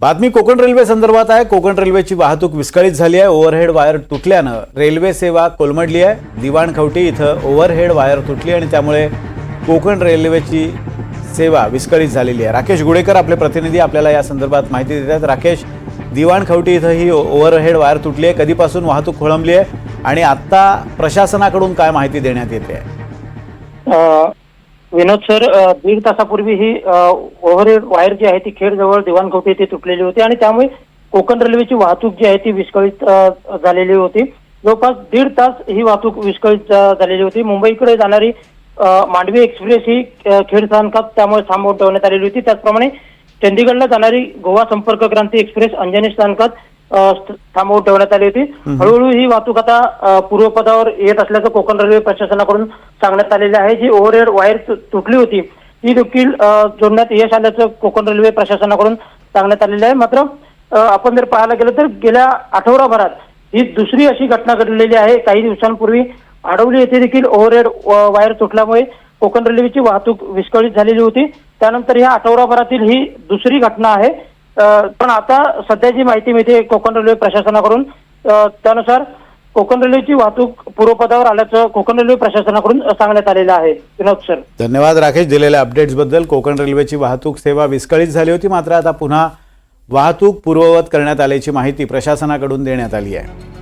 बातमी कोकण रेल्वे संदर्भात आहे. कोकण रेल्वेची वाहतूक विस्कळीत झाली आहे. ओव्हरहेड वायर तुटल्यानं रेल्वे सेवा कोलमडली आहे. दिवाणखवटी इथं ओव्हरहेड वायर तुटली आणि त्यामुळे कोकण रेल्वेची सेवा विस्कळीत झालेली आहे. राकेश गुडेकर आपले प्रतिनिधी आपल्याला या संदर्भात माहिती देतात राकेश दिवाणखवटी इथं ही ओव्हरहेड वायर तुटली आहे. कधीपासून वाहतूक खोळंबली आहे? आणि आत्ता प्रशासनाकडून काय माहिती देण्यात येते? आहे विनोद सर दीड तासापूर्वी ही ओव्हरहेड वायर जी आहे ती खेडजवळ दिवाणखोटी येथे तुटलेली होती आणि त्यामुळे कोकण रेल्वेची वाहतूक जी आहे ती विस्कळीत झालेली होती. जवळपास दीड तास ही वाहतूक विस्कळीत झालेली होती. मुंबईकडे जाणारी मांडवी एक्सप्रेस ही खेड स्थानकात त्यामुळे थांबवून ठेवण्यात आलेली होती. त्याचप्रमाणे चंदीगडला जाणारी गोवा संपर्क क्रांती एक्सप्रेस अंजनी स्थानकात थांबवून ठेवण्यात आली होती. हळूहळू ही वाहतूक आता पूर्वपदावर येत असल्याचं कोकण रेल्वे प्रशासनाकडून सांगण्यात आलेलं आहे. जी ओव्हरहेड वायर तुटली होती ती देखील जोडण्यात यश आल्याचं कोकण रेल्वे प्रशासनाकडून सांगण्यात आलेलं आहे. मात्र आपण जर पाहायला गेलं तर गेल्या आठवडाभरात ही दुसरी अशी घटना घडलेली आहे. काही दिवसांपूर्वी आडवली येथे देखील ओव्हरहेड वायर तुटल्यामुळे कोकण रेल्वेची वाहतूक विस्कळीत झालेली होती. त्यानंतर या आठवडाभरातील ही दुसरी घटना आहे. पण आता सध्याची माहिती मिळते कोकण रेल्वे प्रशासनाकडून त्यानुसार कोकण रेल्वेची वाहतूक पूर्वपदावर आल्याचं कोकण रेल्वे प्रशासनाकडून सांगण्यात आलेलं आहे. विनोद सर. धन्यवाद राकेश दिलेल्या अपडेट्सबद्दल कोकण रेल्वेची वाहतूक सेवा विस्कळीत झाली होती मात्र आता पुन्हा वाहतूक पूर्ववत करण्यात आल्याची माहिती प्रशासनाकडून देण्यात आली आहे.